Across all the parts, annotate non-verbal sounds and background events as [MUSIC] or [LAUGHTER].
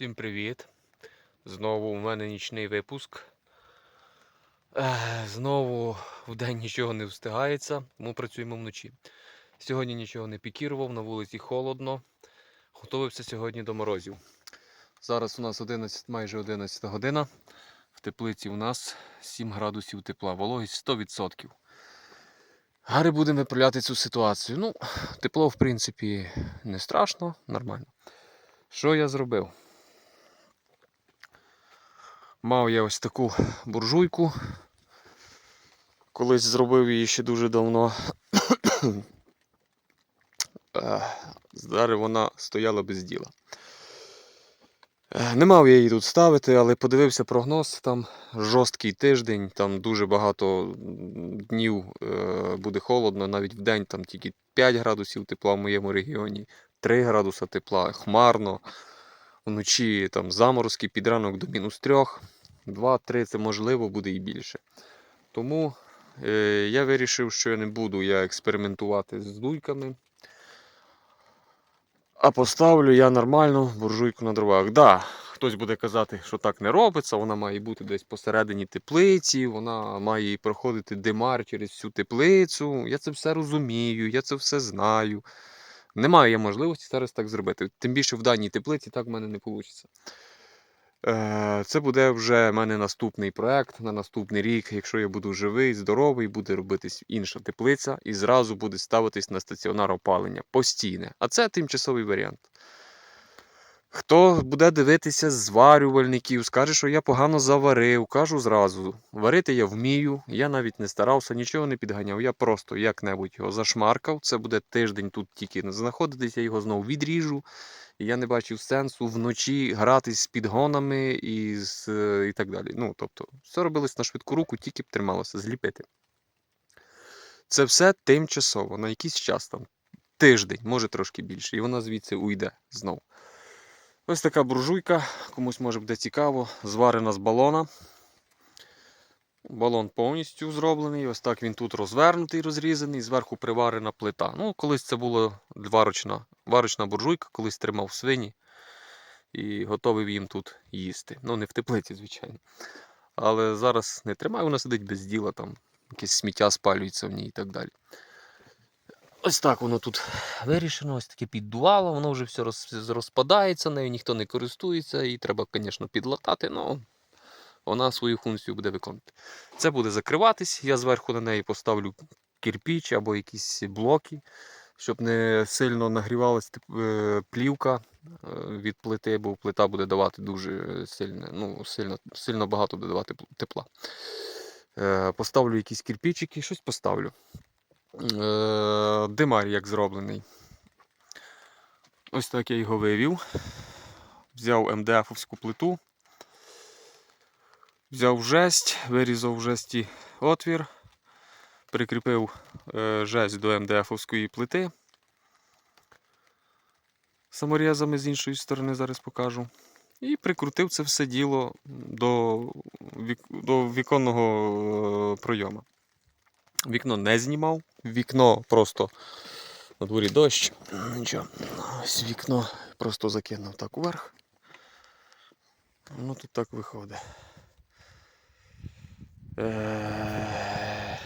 Всім привіт! Знову у мене нічний випуск. Знову в день нічого не встигається, тому працюємо вночі. Сьогодні нічого не пікірував, на вулиці холодно. Готовився сьогодні до морозів. Зараз у нас 11, майже 11 година. В теплиці у нас 7 градусів тепла, вологість 100%. Гари будемо виправляти цю ситуацію. Ну, тепло, в принципі, не страшно, нормально. Що я зробив? Мав я ось таку буржуйку. Колись зробив її ще дуже давно. [COUGHS] Е, Зараз вона стояла без діла. Е, Не мав я її тут ставити, але подивився прогноз, там жорсткий тиждень, там дуже багато днів е, буде холодно, навіть в день там тільки 5 градусів тепла в моєму регіоні, 3 градуса тепла, хмарно. Вночі там заморозки під ранок до мінус 3, 2-3 це можливо буде і більше. Тому е, я вирішив, що я не буду я експериментувати з дуйками. А поставлю я нормальну буржуйку на дровах. Да, хтось буде казати, що так не робиться, вона має бути десь посередині теплиці, вона має проходити димар через всю теплицю. Я це все розумію, я це все знаю. Немає я можливості зараз так зробити. Тим більше в даній теплиці так в мене не вийде. Це буде вже в мене наступний проект на наступний рік. Якщо я буду живий, здоровий, буде робитись інша теплиця і зразу буде ставитись на стаціонар опалення постійне. А це тимчасовий варіант. Хто буде дивитися зварювальників, скаже, що я погано заварив, кажу зразу. Варити я вмію, я навіть не старався, нічого не підганяв. Я просто як-небудь його зашмаркав. Це буде тиждень тут тільки знаходитись, я його знову відріжу. Я не бачив сенсу вночі гратись з підгонами і, з, е, і так далі. Ну, тобто, все робилось на швидку руку, тільки б трималося, зліпити. Це все тимчасово, на якийсь час там, тиждень, може трошки більше, і вона звідси уйде знову. Ось така буржуйка, комусь може буде цікаво, зварена з балона. Балон повністю зроблений. Ось так він тут розвернутий, розрізаний, зверху приварена плита. Ну, колись це була варочна, варочна буржуйка, колись тримав свині і готовив їм тут їсти. Ну, не в теплиці, звичайно. Але зараз не тримаю, вона сидить без діла, там якесь сміття спалюється в ній і так далі. Ось так воно тут вирішено, ось таке піддувало, воно вже все розпадається, нею ніхто не користується, її треба, звісно, підлатати, але вона свою функцію буде виконувати. Це буде закриватись, я зверху на неї поставлю кирпіч або якісь блоки, щоб не сильно нагрівалась е, плівка е, від плити, бо плита буде давати дуже сильно, ну, сильно, сильно багато буде давати тепла. Е, Поставлю якісь кирпичики, щось поставлю. Е, Димар як зроблений. Ось так я його вивів. Взяв МДФовську плиту. Взяв жесть, вирізав в жесті отвір, прикріпив е, жесть до МДФовської плити. Саморізами з іншої сторони зараз покажу. І прикрутив це все діло до, вік, до віконного е, пройома. Вікно не знімав, вікно просто на дворі дощ. [CLEARS THROAT] Нічого, ось вікно просто закинув так вверх. Воно тут так виходить. Е,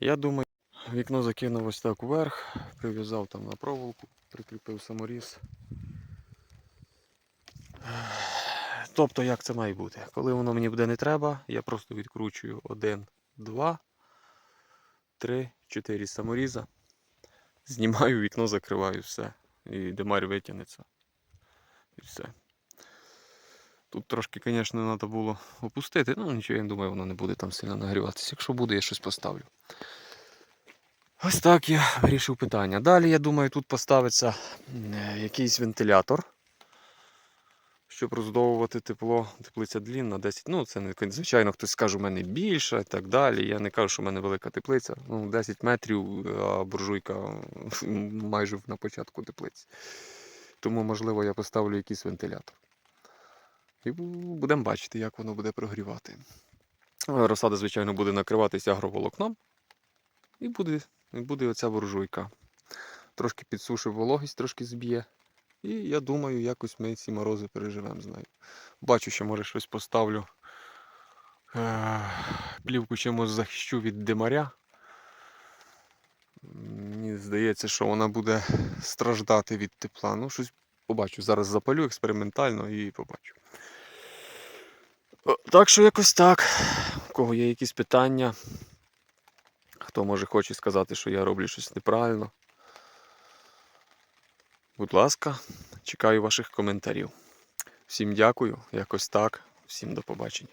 Я думаю, вікно закинув ось так вверх, прив'язав там на проволоку, прикріпив саморіз. Е, Тобто, як це має бути? Коли воно мені буде не треба, я просто відкручую один, два, три, чотири саморіза. Знімаю вікно, закриваю все. І демарь витягнеться. І все. Тут трошки, звісно, треба було опустити, ну нічого, я думаю, воно не буде там сильно нагріватися. Якщо буде, я щось поставлю. Ось так я вирішив питання. Далі, я думаю, тут поставиться е, якийсь вентилятор, щоб роздовувати тепло. Теплиця длінна, 10. Ну, це не звичайно, хтось скаже, у мене більше і так далі. Я не кажу, що в мене велика теплиця. Ну, 10 метрів, а буржуйка [LAUGHS] майже на початку теплиці. Тому, можливо, я поставлю якийсь вентилятор. І будемо бачити, як воно буде прогрівати. Розсада, звичайно, буде накриватися агроволокном. І буде, буде оця буржуйка. Трошки підсушив вологість, трошки зб'є. І я думаю, якось ми ці морози переживемо з нею. Бачу, що може щось поставлю. Е, Плівку чимось захищу від димаря. Мені здається, що вона буде страждати від тепла. Ну, щось побачу. Зараз запалю експериментально і побачу. Так що якось так. У кого є якісь питання, хто може хоче сказати, що я роблю щось неправильно. Будь ласка, чекаю ваших коментарів. Всім дякую, якось так. Всім до побачення.